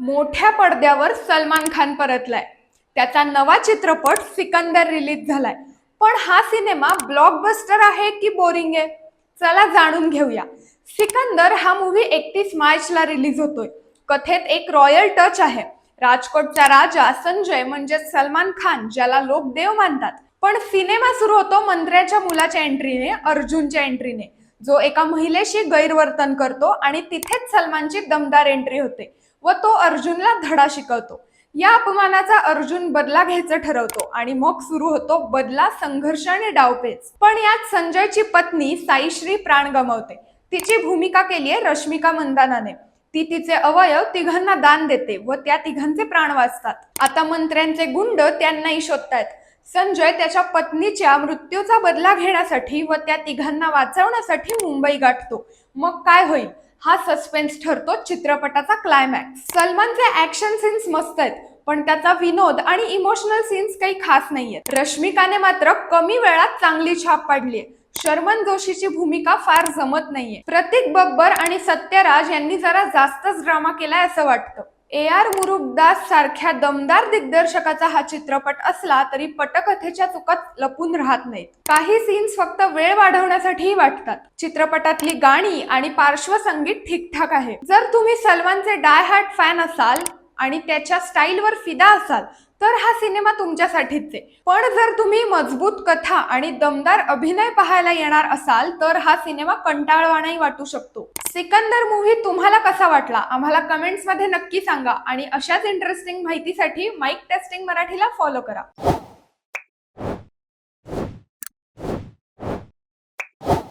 मोठ्या पडद्यावर सलमान खान परतलाय. त्याचा नवा चित्रपट सिकंदर रिलीज झालाय. पण हा सिनेमा ब्लॉकबस्टर आहे की बोरिंग आहे? चला जाणून घेऊया. सिकंदर हा मूवी एकतीस मार्चला रिलीज होतोय. कथेत एक रॉयल टच आहे. राजकोटचा राजा संजय म्हणजे सलमान खान ज्याला लोक देव मानतात. पण सिनेमा सुरू होतो मंत्र्याच्या मुलाच्या एंट्रीने अर्जुनच्या एंट्रीने जो एका महिलेशी गैरवर्तन करतो आणि तिथेच सलमानची दमदार एंट्री होते व तो अर्जुनला धडा शिकवतो. या अपमानाचा अर्जुन बदला घ्यायचं ठरवतो आणि मग सुरू होतो बदला संघर्ष आणि डावपेच. पण यात संजयची पत्नी साईश्री प्राण गमावते. तिची भूमिका केली आहे रश्मिका मंदानाने. ती तिचे अवयव तिघांना दान देते व त्या तिघांचे प्राण वाचतात. आता मंत्र्यांचे गुंड त्यांनाही शोधतायत. संजय त्याच्या पत्नीच्या मृत्यूचा बदला घेण्यासाठी व त्या तिघांना वाचवण्यासाठी मुंबई गाठतो. मग काय होईल? हा सस्पेन्स ठरतो चित्रपटाचा क्लायमॅक्स सलमानचे ऍक्शन सीन्स मस्त आहेत पण त्याचा विनोद आणि इमोशनल सीन्स काही खास नाहीयेत. रश्मिकाने मात्र कमी वेळात चांगली छाप पाडलीये. शर्मन जोशीची भूमिका फार जमत नाहीये. प्रतीक बब्बर आणि सत्यराज यांनी जरा जास्तच ड्रामा केलाय असं वाटतं. ए आर मुरुगदास सारख्या दमदार दिग्दर्शकाचा हा चित्रपट असला तरी पटकथेच्या चुकात लपून राहत नाहीत. काही सीन्स फक्त वेळ वाढवण्यासाठीही वाटतात. चित्रपटातली गाणी आणि पार्श्वसंगीत ठीकठाक आहे. जर तुम्ही सलमानचे डाय हार्ट फॅन असाल आणि त्याच्या स्टाईलवर फिदा असाल तर हा सिनेमा तुमच्यासाठीच आहे. पण जर तुम्ही मजबूत कथा आणि दमदार अभिनय पाहायला येणार असाल तर हा सिनेमा कंटाळवाणाही वाटू शकतो. सिकंदर मूव्ही तुम्हाला कसा वाटला? आम्हाला कमेंट्समध्ये नक्की सांगा आणि अशाच इंटरेस्टिंग माहितीसाठी माईक टेस्टिंग मराठीला फॉलो करा.